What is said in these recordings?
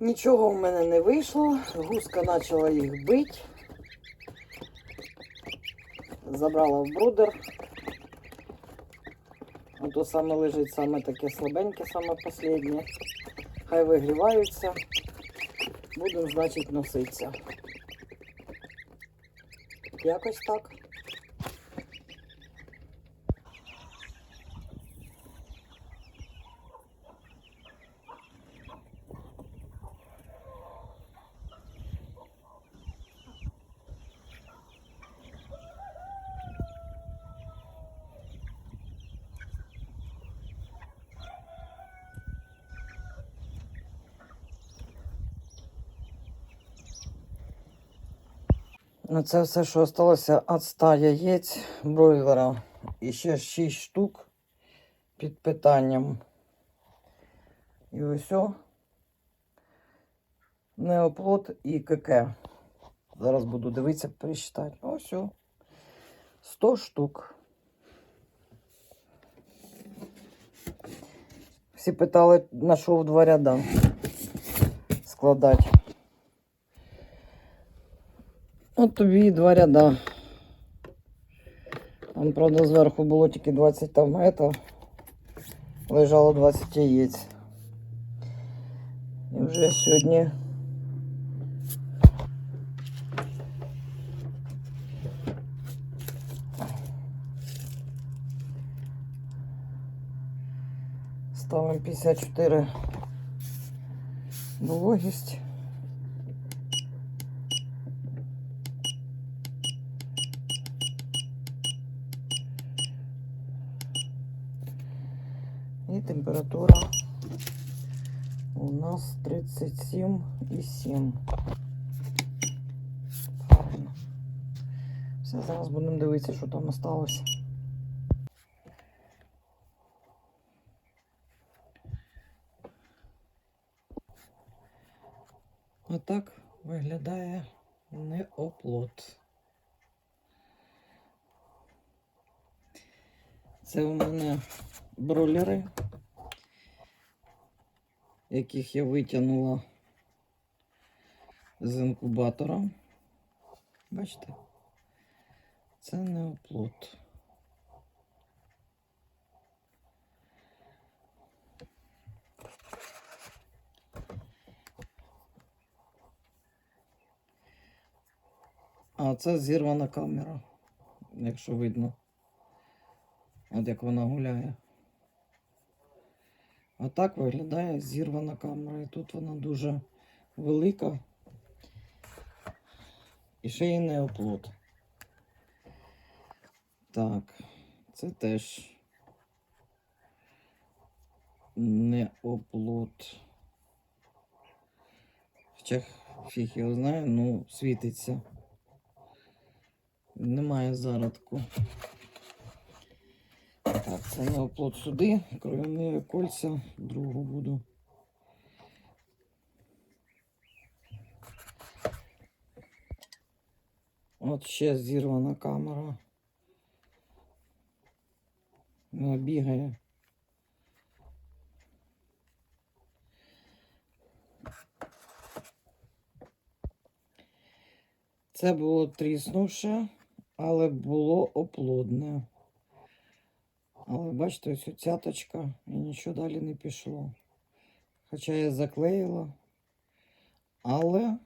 Нічого в мене не вийшло. Гуска почала їх бити. Забрала в брудер. Ото саме лежить саме таке слабеньке, саме останнє. Хай вигріваються. Будемо, значить, носитися. Якось так. Ну, Це все, що залишилося від 100 яєць бройлера. І ще 6 штук під питанням. І ось. Неоплод і КК. Зараз буду дивитися, пересчитати. Ось о. 100 штук. Всі питали, на що в два ряда складати. От тобі і два ряда. Там, правда, зверху було тільки 20 там это. Лежало 20 яєць. І вже сьогодні. Ставимо 54 вологість. Температура у нас 37,7. Правильно. Все, зараз будемо дивитися, що там осталось. Отак виглядає неоплод. Це у мене бролери, яких я витягнула з інкубатора. Бачите? Це не оплот. А це зірвана камера, якщо видно. От як вона гуляє. А так виглядає зірвана камера. І тут вона дуже велика. І ще й не оплот. Так, це теж не оплот. Хоча фіг його знає, ну світиться. Немає зародку. Так, це не оплот сюди, кров'яні кольця, другу буду. От ще зірвана камера. Вона бігає. Це було тріснувше, але було оплодне. Але бачите, ось цяточка і нічого далі не пішло. Хоча я заклеїла. Але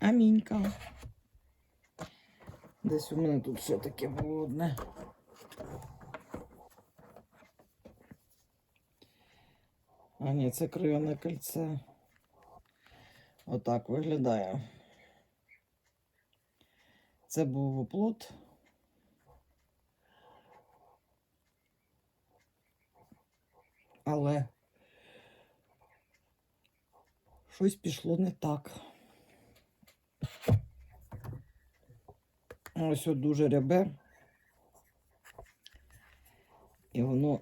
амінька. Десь у мене тут ще таке було. А ні, це кривяне кольце. Отак виглядає. Це був оплот. Але щось пішло не так. Ось от дуже рябе. І воно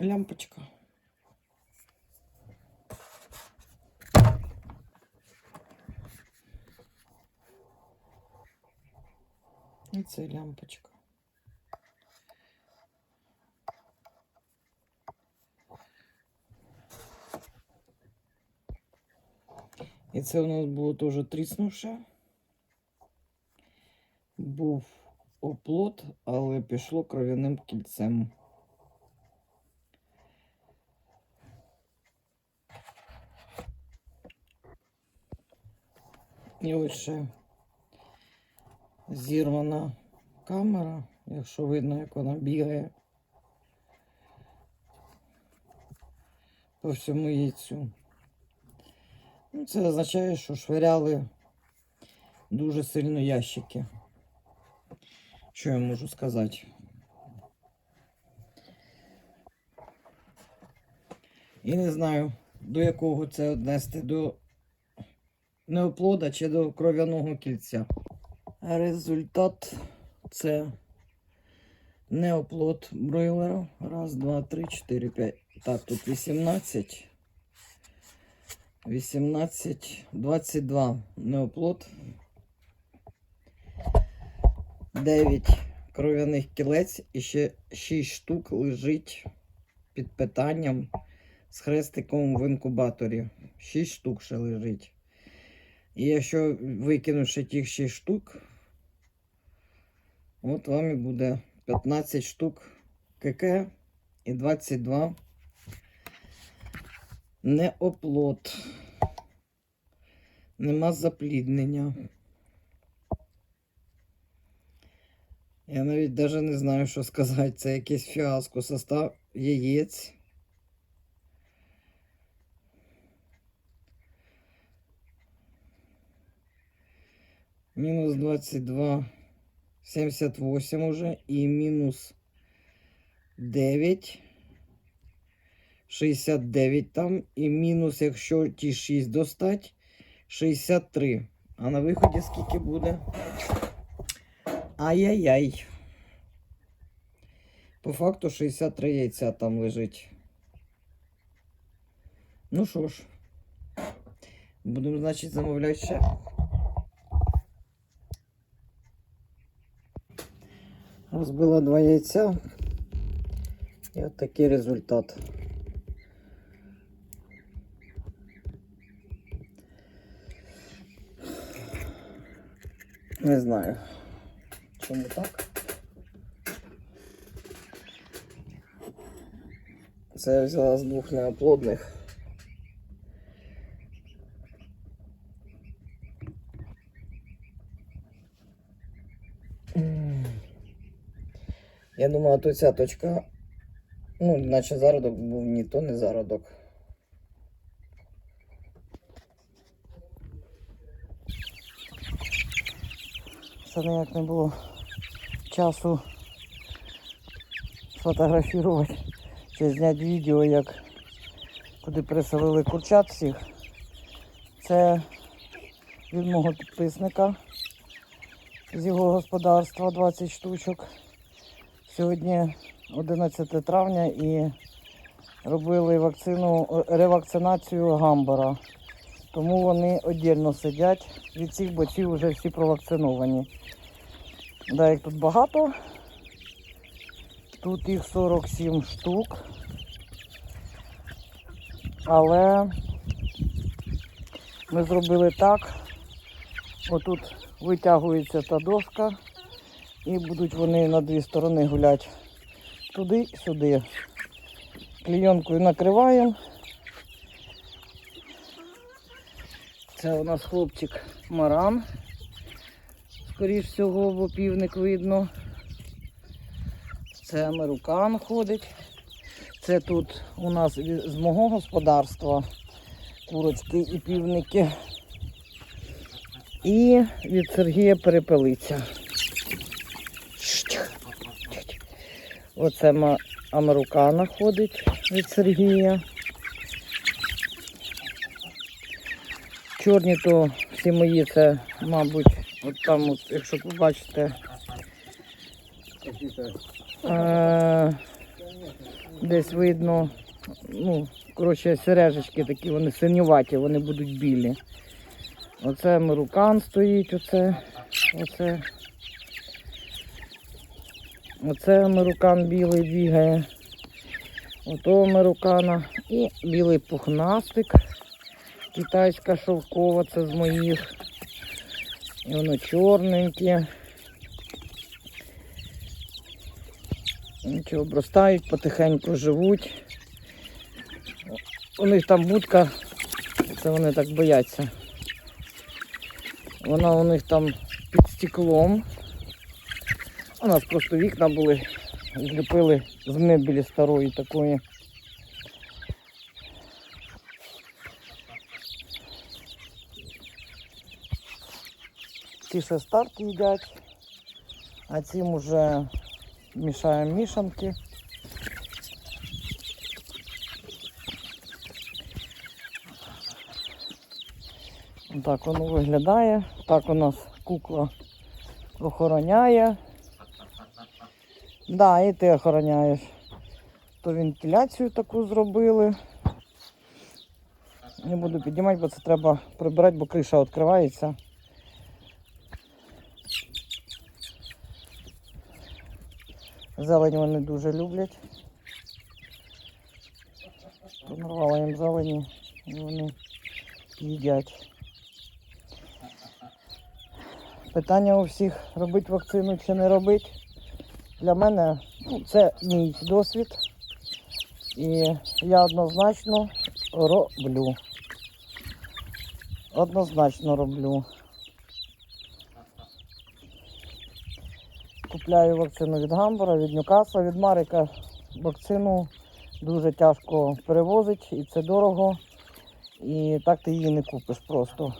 лямпочка. І це лямпочка. І це у нас було теж тріснувше. Був оплот, але пішло кров'яним кільцем. І ось ще зірвана камера, якщо видно, як вона бігає по всьому яйцю. Це означає, що швиряли дуже сильно ящики. Що я можу сказати? І не знаю, до якого це віднести, до неоплода чи до кров'яного кільця. Результат це неоплод бройлера. Раз, два, три, чотири, п'ять. Так, тут 18. 18, 22 неоплод. 9 кров'яних кілець і ще 6 штук лежить під питанням з хрестиком в інкубаторі. 6 штук ще лежить. І якщо викинувши тих 6 штук, от вам і буде 15 штук КК і 22 не оплот. Нема запліднення. Я навіть даже не знаю, що сказати. Це якесь фіаско. Состав яєць. Мінус 22, 78 уже і мінус 9. 69 там, і мінус, якщо ті 6 достать, 63. А на виході скільки буде? Ай-яй-яй. По факту 63 яйця там лежить. Ну що ж, будемо, значить, замовляти ще. Розбила два яйця. І от такий результат. Не знаю, чому так. Це я взяла з двох неоплодних. Я думала, то ця точка, ну, наче зародок був, ні, то не зародок. Це ніяк не було часу сфотографувати чи зняти відео, як куди приселили курчат всіх. Це від мого підписника з його господарства 20 штучок. Сьогодні 11 травня і робили вакцину, ревакцинацію гамбара. Тому вони віддільно сидять від цих, бо ці вже всі провакциновані. Да, їх тут багато. Тут їх 47 штук. Але ми зробили так. Отут витягується та дошка і будуть вони на дві сторони гуляти туди-сюди. Клійонкою накриваємо. Це у нас хлопчик Маран. Скоріш всього, бо півник видно. Це американ ходить. Це тут у нас з мого господарства курочки і півники. І від Сергія перепелиця. Оце американа ходить від Сергія. Чорні то всі мої це, мабуть, от там, от, якщо побачите, е, десь видно, ну, коротше, сережечки такі, вони синюваті, вони будуть білі. Оце американ стоїть, оце, оце. Оце американ білий бігає. Ото американа. І білий пухнастик. Китайська шовкова, це з моїх. І воно чорненьке. Нічого, обростають, потихеньку живуть. У них там будка, це вони так бояться. Вона у них там під стеклом. У нас просто вікна були, зліпили з мебелі старої такої. Ті старт їдять, а цим уже мішаємо мішанки. Так воно виглядає. Так у нас кукла охороняє. Да, і ти охороняєш. То вентиляцію таку зробили. Не буду піднімати, бо це треба прибирати, бо криша відкривається. Зелень вони дуже люблять. Понарвала їм зелені і вони їдять. Питання у всіх робити вакцину чи не робити. Для мене ну, це мій досвід. І я однозначно роблю. Однозначно роблю. Купляю вакцину від Гамбура, від Ньюкасла, від Марика. Вакцину дуже тяжко перевозить і це дорого. І так ти її не купиш просто.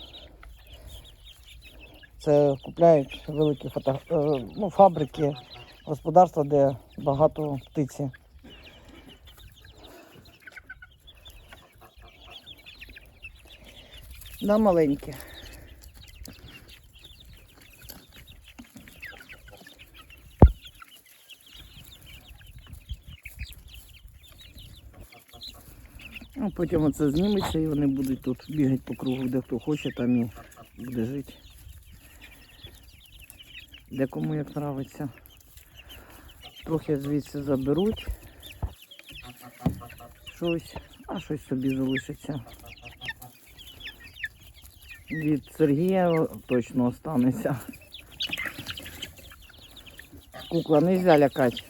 Це купляють великі фото... е, ну, фабрики, господарства, де багато птиці. На маленькі. Потім оце зніметься і вони будуть тут бігати по кругу, де хто хоче, там і буде жити. Де кому як нравиться. Трохи звідси заберуть. Щось, а щось собі залишиться. Від Сергія точно останеться. Кукла, не можна лякати.